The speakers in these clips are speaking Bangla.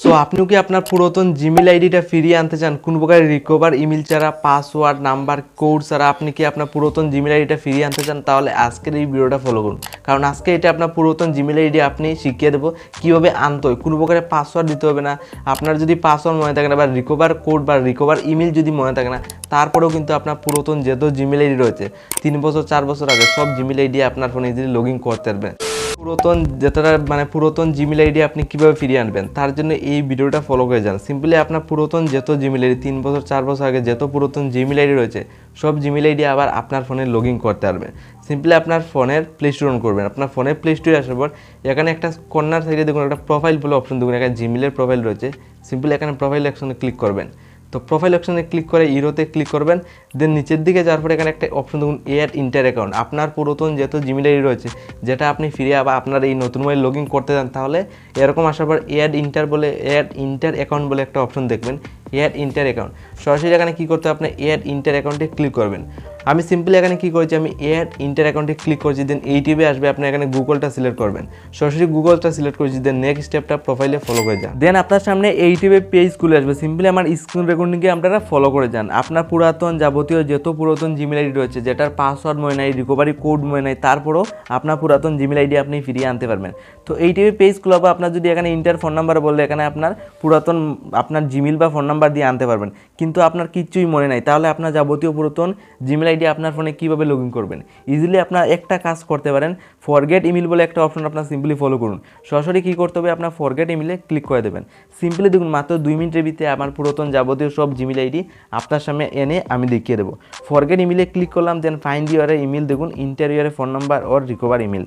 সো আপনিও কি আপনার পুরাতন জিমেল আইডিটা ফিরিয়ে আনতে চান? কোন প্রকার রিকভার ইমেল ছাড়া পাসওয়ার্ড নাম্বার কোড ছাড়া আপনি কি আপনার পুরাতন জিমেল আইডিটা ফিরিয়ে আনতে চান? তাহলে আজকের এই ভিডিওটা ফলো করুন। কারণ আজকে এটা আপনার পুরাতন জিমেল আইডি আপনি শিখিয়ে দেবো কীভাবে আনতে হয়। কোনো প্রকারের পাসওয়ার্ড দিতে হবে না। আপনার যদি পাসওয়ার্ড মনে থাকে না বা রিকভার কোড বা রিকভার ইমেল যদি মনে থাকে না, তারপরেও কিন্তু আপনার পুরাতন যেহেতু জিমেল আইডি রয়েছে, তিন বছর, চার বছর আগে সব জিমেল আইডি আপনার ফোনে ইজিলি লগ ইন করতে পারবেন। পুরাতন, যেটা মানে পুরাতন জিমেল আইডি আপনি কীভাবে ফিরিয়ে আনবেন, তার জন্য এই ভিডিওটা ফলো করে যান। সিম্পলি আপনার পুরাতন যত জিমেল আইডি তিন বছর, চার বছর আগে যত পুরাতন জিমেল আইডি রয়েছে, সব জিমেল আইডি আবার আপনার ফোনে লগ ইন করতে পারবেন। সিম্পলি আপনার ফোনের প্লে স্টোর অন করবেন। আপনার ফোনের প্লে স্টোরে আসার পর, এখানে একটা কর্নার সাইডে দেখুন, একটা প্রোফাইল বলে অপশন দেখুন এখানে জিমেলের প্রোফাইল রয়েছে। সিম্পলি এখানে প্রোফাইল অপশনে ক্লিক করবেন। তো প্রোফাইল অপশানে ক্লিক করে ইরোতে ক্লিক করবেন দেন নিচের দিকে যাওয়ার পরে এখানে একটা অপশন দেখুন এয়ার ইন্টার অ্যাকাউন্ট আপনার পুরাতন যেহেতু জিমেল আইডি রয়েছে, যেটা আপনি ফিরে আবার আপনার এই নতুন মোবাইল লগ করতে চান, তাহলে এরকম আসার পর এয়ার ইন্টার বলে এয়ার ইন্টার অ্যাকাউন্ট বলে একটা অপশন দেখবেন এয়ার ইন্টার অ্যাকাউন্ট সরাসরি এখানে কী করতে হবে আপনি এয়ার ইন্টার অ্যাকাউন্টে ক্লিক করবেন। আমি সিম্পলি এখানে কি করেছি, আমি এয়ার ইন্টার অ্যাকাউন্টে ক্লিক করছি দেন এই টিভে আসবে, আপনি এখানে গুগলটা সিলেক্ট করবেন। সরাসরি গুগলটা সিলেক্ট করেছি দেন নেক্সট স্টেপটা প্রোফাইলে ফলো করে যান। দেন আপনার সামনে এই টিভে পেজ খুলে আসবে। সিম্পলি আমার স্ক্রিন রেকর্ডিংকে আপনারা ফলো করে যান। আপনার পুরাতন যাবতীয় যত পুরাতন জিমেল আইডি রয়েছে, যেটার পাসওয়ার্ড মনে নাই রিকভারি কোড মনে নাই, তারপরেও আপনার পুরাতন জিমেল আইডি আপনি ফিরিয়ে আনতে পারবেন। তো এই টিভি পেজ খুলাবো আপনার যদি এখানে ইন্টার ফোন নাম্বার বললে, এখানে আপনার পুরাতন, আপনার জিমেল বা ফোন নাম্বার দিয়ে আনতে পারবেন। কিন্তু আপনার কিচ্ছুই মনে নাই। তাহলে আপনার যাবতীয় পুরাতন জিমেল আইডি আপনার ফোনে কীভাবে লগ ইন করবেন? ইজিলি আপনার একটা কাজ করতে পারেন ফরগেট ইমেল বলে একটা অপশন আপনার সিম্পলি ফলো করুন। সরাসরি কী করতে হবে? আপনার ফরগেট ইমেলে ক্লিক করে দেবেন। সিম্পলি দেখুন, মাত্র দুই মিনিটের ভিতরে আমার পুরাতন যাবতীয় সব জিমেল আইডি আপনার সামনে এনে আমি দেখিয়ে দেবো। ফরগেট ইমেলে ক্লিক করলাম দেন ফাইন্ড ইউরে ইমেল দেখুন ইন্টারভিউরে phone number or recover email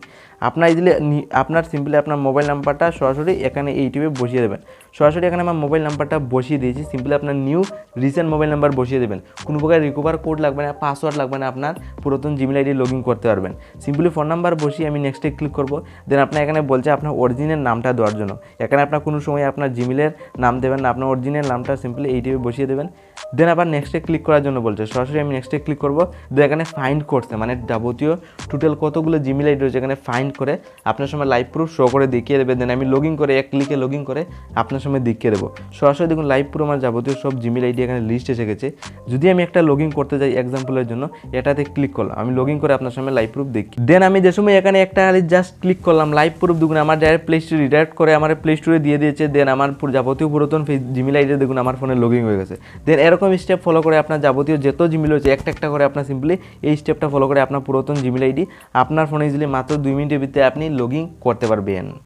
আপনার ইজিলি আপনার সিম্পলি আপনার মোবাইল নাম্বারটা সরাসরি এখানে ইউটিউবে বসিয়ে দেবেন। সরাসরি এখানে আমার মোবাইল নাম্বারটা বসিয়ে দিয়েছি। সিম্পলি আপনার নিউ রিসেন্ট মোবাইল নাম্বার বসিয়ে দেবেন। কোনো প্রকার রিকভার কোড লাগবে না পাসওয়ার্ড লাগবে না, আপনার পুরাতন জিমেল আইডি লগ ইন করতে পারবেন। সিম্পলি ফোন নাম্বার বসিয়ে আমি নেক্সটে ক্লিক করব। দেন আপনার এখানে বলছে আপনার অরিজিনাল নামটা দেওয়ার জন্য। এখানে আপনার কোনো সময় আপনার জিমেলের নাম দেবেন না, আপনার অরিজিনাল নামটা সিম্পলি এইটিভে বসিয়ে দেবেন। দেন আবার নেক্সটে ক্লিক করার জন্য বলছে। সরাসরি আমি নেক্সটে ক্লিক করব। দেন এখানে ফাইন্ড করছে মানে যাবতীয় টোটাল কতগুলো জিমেল আইডি রয়েছে এখানে ফাইন্ড করে আপনার সময় লাইভ প্রুফ শো করে দেখিয়ে দেবে। দেন আমি লগ করে, এক ক্লিকে লগ করে আপনার সময় দেখিয়ে দেবো। সরাসরি দেখুন লাইভ প্রুফ আমার যাবতীয় সব জিমেল আইডি এখানে লিস্ট এসে গেছে। যদি আমি একটা লগ করতে যাই এক্সাম্পলের জন্য, এটাতে ক্লিক করলাম। আমি লগ করে আপনার সামনে লাইভ প্রুফ দেখি। দেন আমি যে সময় এখানে একটা জাস্ট ক্লিক করলাম লাইভ প্রুফ দেখুন, আমার ডাইরেক্ট প্লে স্টোরে রিডাইরেক্ট করে, আমার প্লে স্টোরে দিয়ে দিয়েছে। দেন আমার যাবতীয় পুরাতন জিমেল আইডি দেখুন, আমার ফোনে লগ হয়ে গেছে। দেন এরকম স্টেপ ফলো করে আপনার যাবতীয় যত জিমেল হয়েছে একটা একটা করে আপনার সিম্পলি এই স্টেপটা ফলো করে আপনার পুরাতন জিমেল আইডি আপনার ফোনে ইজিলি মাত্র দুই মিনিটের ভিতরে আপনি লগ করতে পারবেন।